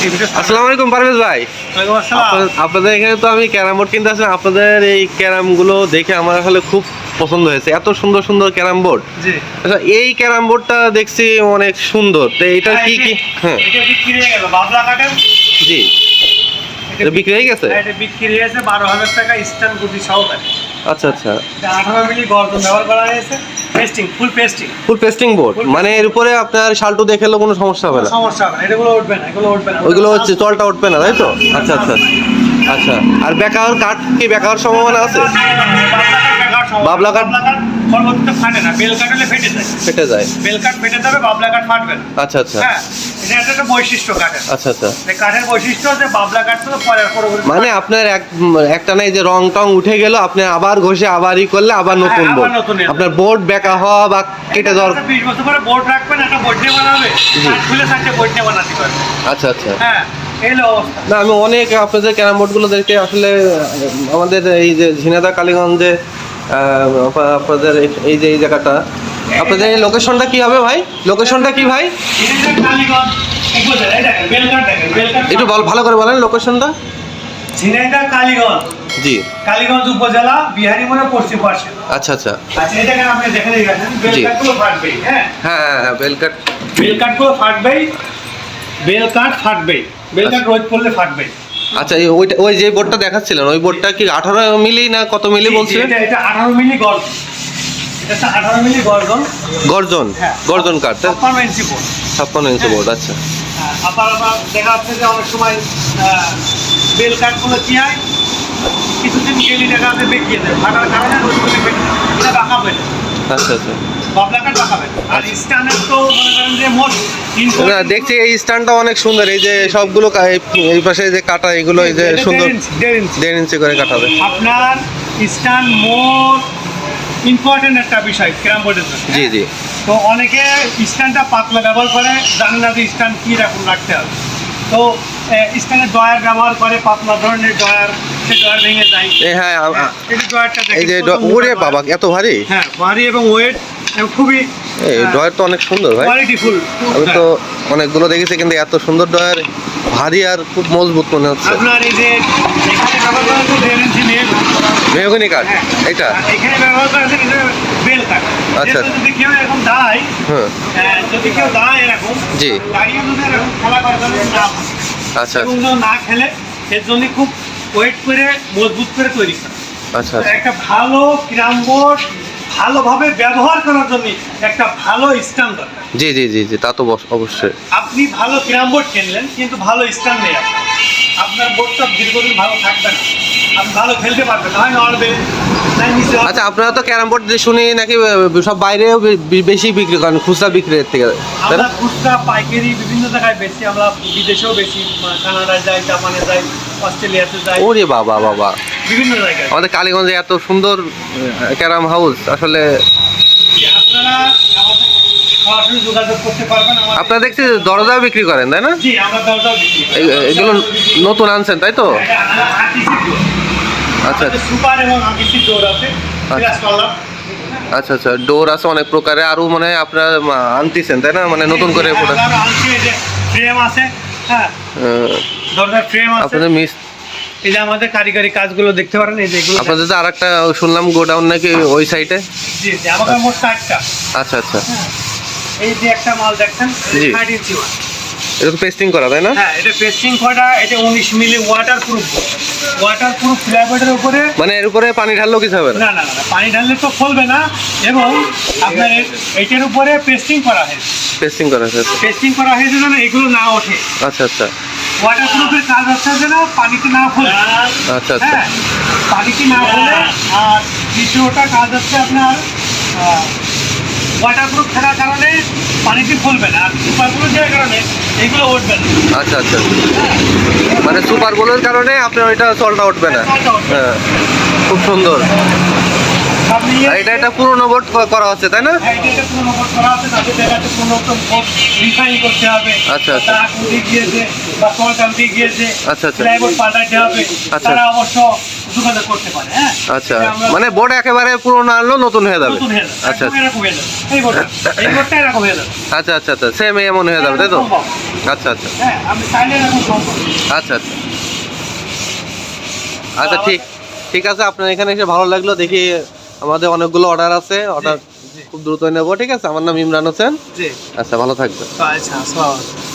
আসসালামু আলাইকুম পারভেজ ভাই। আপনাদের- এখানে তো আমি ক্যারাম বোর্ড কিনতে আসলাম আপনাদের এই ক্যারামগুলো দেখে আমার আসলে খুব পছন্দ হয়েছে। এত সুন্দর সুন্দর ক্যারাম বোর্ড। জি। আচ্ছা এই ক্যারাম বোর্ডটা দেখছি অনেক সুন্দর। তো এটা কি কি হ্যাঁ। হয়ে জি। বিক্রি হয়ে গেছে? এটা বিক্রি হয়েছে বারো হাজার টাকা স্ট্যান্ড গুটি সহকারে আচ্ছা আচ্ছা। এটা আঠারো মিলি গর্জন ব্যবহার করা হয়েছে pasting full pasting full pasting board মানে এর উপরে আপনার শালটু দেখেলেও কোনো সমস্যা হবে না? সমস্যা হবে না এগুলো উঠবে না এগুলো উঠবে না। ওইগুলো হচ্ছে তলটা উঠবে না তাই তো? আচ্ছা আচ্ছা। আচ্ছা। আর বেকার কাঠ কি বেকার সম্ভাবনা আছে? বাবলা কাঠ? পরবর্তীতে ফাটে না বেল কাঠ হলে ফেটে যায়। ফেটে যায়। বেল কাঠ ফেটে যাবে বাবলা কাঠ ফাটবে। না আচ্ছা আচ্ছা। হ্যাঁ এটা একটা বৈশিষ্ট্য কাঠের। আচ্ছা আচ্ছা। কাঠের বৈশিষ্ট্য যে বাবলা কাঠ তো পরে মানে আপনার এক একটা নাই যে রং টং উঠে গেল আপনি আবার ঘষে আবারই করলে আবার হ্যাঁ, নতুন বোর্ড। আপনার বোর্ড বেকা হওয়া বা কেটে যাওয়ার বিশ বছর পরে বোর্ড রাখবেন একটা বোর্ড নিয়ে বানাবে। কাঠ খুলে চারটে বোর্ড নিয়ে বানাতে পারবে আচ্ছা আচ্ছা। হ্যাঁ না আমি অনেক আপনাদের ক্যারাম বোর্ডগুলো দেখে আসলে আমাদের এই যে ঝিনাদা কালীগঞ্জে আপনাদের এই- যে এই জায়গাটা। আপনাদের এই লোকেশনটা কি হবে ভাই? লোকেশনটা কি ভাই? এটা একটু বল- ভালো করে বলেন লোকেশনটা ঝিনাইদহ কালীগঞ্জ। জি। কালীগঞ্জ উপজেলা বিহারি মোড়ের পশ্চিম পাশে। আচ্ছা আচ্ছা। আচ্ছা এই দেখেন আপনি দেখেন এই দেখেন বেলকাটগুলো ফাটবেই হ্যাঁ? হ্যাঁ হ্যাঁ হ্যাঁ বেলকাট বেলকাটগুলো ফাটবেই বেলকাট ফাটবেই। বেলকাট রোদ পড়লে ফাটবেই। আচ্ছা ওইটা ওই যে বোর্ডটা দেখাচ্ছিলেন ওই বোর্ডটা কি আঠারো মিলি না কত মিলি বলছিলেন? এটা আঠারো মিলি গর্জন। এটা আঠারো মিলি গর্জন। গর্জন? হ্যাঁ। গর্জন কাঠ? ছাপ্পান্ন ইঞ্চি বোর্ড। ছাপ্পান্ন ইঞ্চি বোর্ড আচ্ছা। হ্যাঁ, আবার আবার দেখা যাচ্ছে যে অনেক সময় বেল কাঠগুলো কি হয়? কিছুদিন গেলি দেখা যাচ্ছে বেঁকিয়ে দেয়। ফাটার কারণে করে বাঁকাবে আচ্ছা আচ্ছা। বাবলা কাঠ বাঁকাবে না। দেখছি এই স্ট্যান্ডটা অনেক সুন্দর এই যে সবগুলো এই- পাশে যে কাটা এগুলো এই যে সুন্দর দেড় ইঞ্চি করে কাটাবে। আপনার মোট ইম্পর্টেন্ট একটা বিষয় ক্যারাম বোর্ডের জি জি। তো অনেকে স্ট্যান্ডটা পাতলা ব্যবহার করে জানে না যে স্ট্যান্ড কী রকম রাখতে হবে। তো ডয়ার ব্যবহার করে পাতলা ধরনের ডয়ার সে ডয়ার ভেঙে যায়। হ্যাঁ এই ডয়ারটা ওরে বাবা এত ভারী? হ্যাঁ ভারী এবং ওয়েট খুবই এই ডয়ার তো অনেক সুন্দর ভাই। আমি তো অনেকগুলো দেখেছি কিন্তু এত সুন্দর ডয়ার ভারী আর খুব মজবুত মনে হচ্ছে। আপনার এই যে মেহগনি কাঠ হ্যাঁ। এটা এখানে ব্যবহার করা হচ্ছে বেল কাঠ আচ্ছা। যদি কেউ এরকম দাঁড়ায় হ্যাঁ। হ্যাঁ, যদি কেউ দাঁড়ায় এরকম জি। দাঁড়িয়ে যদি এরকম খেলা করে তাহলে না আচ্ছা। না খেলে এর জন্য খুব ওয়েট করে মজবুত করে তৈরি করা। আচ্ছা। আচ্ছা একটা ভালো ক্রাম বোর্ড ভালোভাবে ব্যবহার করার জন্য একটা ভালো স্ট্যান্ড দরকার। জি জি জি জি তা তো অবশ্যই। আপনি ভালো ক্রাম বোর্ড কিনলেন কিন্তু ভালো স্ট্যান্ড নেই আপনার। আপনার বোর্ডটা দীর্ঘদিন ভালো থাকবে না। আপনি ভালো খেলতে পারবেন হয় নড়বে। আচ্ছা আপনারা তো ক্যারাম বোর্ড শুনি নাকি সব বাইরেও বেশি বিক্রি করেন খুচরা বিক্রির থেকে আমরা খুচরা পাইকারি বিভিন্ন জায়গায় বেশি আমরা বিদেশেও বেশি কানাডায় যাই জাপানে যাই অস্ট্রেলিয়াতে যাই। ওরে বাবা বাবা। বিভিন্ন জায়গায়। আমাদের কালীগঞ্জে এত সুন্দর ক্যারাম হাউস আসলে আপনারা সরাসরি যোগাযোগ করতে পারবেন আপনারা দেখছি দরজা বিক্রি করেন তাই না? জি আমরা দরজাও বিক্রি এগুলো নতুন আনছেন তাই তো? এটা আমাদের আচ্ছা সুপার এবং আকিসির ডোর আছে। আচ্ছা। আচ্ছা ডোর আছে অনেক প্রকারে আরও মনে হয় আপনারা আনতেছেন তাই না? মানে নতুন করে হ্যাঁ, ফ্রেম আছে। হ্যাঁ দরজার ফ্রেম আছে। আপনাদের মিস এই যে আমাদের কারিগরি কাজগুলো দেখতে পারেন এই যে এগুলো আপনাদের যে আরেকটা শুনলাম গোডাউন নাকি ওই সাইডে জি জি আমাদের মোট চারটা। আচ্ছা আচ্ছা। এই যে একটা মাল দেখছেন জি। ষাট ইঞ্চি এটা তো পেস্টিং করা তাই না? হ্যাঁ এটা পেস্টিং করা এটা উনিশ মিলি ওয়াটার প্রুফ ওয়াটার উপরে মানে এর উপরে পানি ঢাললেও কিছু হবে না না না পানি ঢাললে তো ফলবে না এবং আপনার এটার উপরে পেস্টিং করা হয়েছে। পেস্টিং করা আছে পেস্টিং করা হয়েছে যেন এগুলো না ওঠে। আচ্ছা আচ্ছা। ওয়াটার প্রুফের কাজ হচ্ছে যেন পানিতে না ফলে। আচ্ছা আচ্ছা। হ্যাঁ পানিতে না ফলে। আর দ্বিতীয়টা কাজ হচ্ছে আপনার ওয়াটার প্রুফ থাকার কারণে পানিতে ফলবে না। আর সুপার প্রুফ দেওয়ার কারণে এগুলো উঠবে না। আচ্ছা আচ্ছা। মানে সুপার গোলের কারণে আপনার ওইটা চলটা উঠবে না। হ্যাঁ। খুব সুন্দর। এটা একটা পুরোনো বোর্ড করা হচ্ছে তাই না হ্যাঁ, এটা পুরোনো বোর্ড করা আছে, তাদের জায়গাতে পুরোনো বোর্ড refine করতে হবে। আচ্ছা, আচ্ছা। তারা আগুন গিয়েছে, বা কল টানতে গিয়েছে, আচ্ছা, আচ্ছা। plywood পাল্টাতে হবে। আচ্ছা। তারা অবশ্য যোগাযোগ করতে পারে, হ্যাঁ? আচ্ছা মানে বোর্ড একেবারে পুরোনো আনলো নতুন হয়ে যাবে আচ্ছা একদম এরকম যাবে। এই বোর্ডটা, এই বোর্ডটা এরকম হয়ে যাবে। আচ্ছা আচ্ছা আচ্ছা সেম এমন হয়ে যাবে তাই তো আচ্ছা আচ্ছা হ্যাঁ চাইলে আচ্ছা আচ্ছা আচ্ছা ঠিক ঠিক আছে আপনার এখানে এসে ভালো লাগল দেখি আমাদের অনেকগুলো অর্ডার আছে। অর্ডার খুব দ্রুত নেব ঠিক আছে? আমার নাম ইমরান হোসেন। আচ্ছা ভালো থাকবে আচ্ছা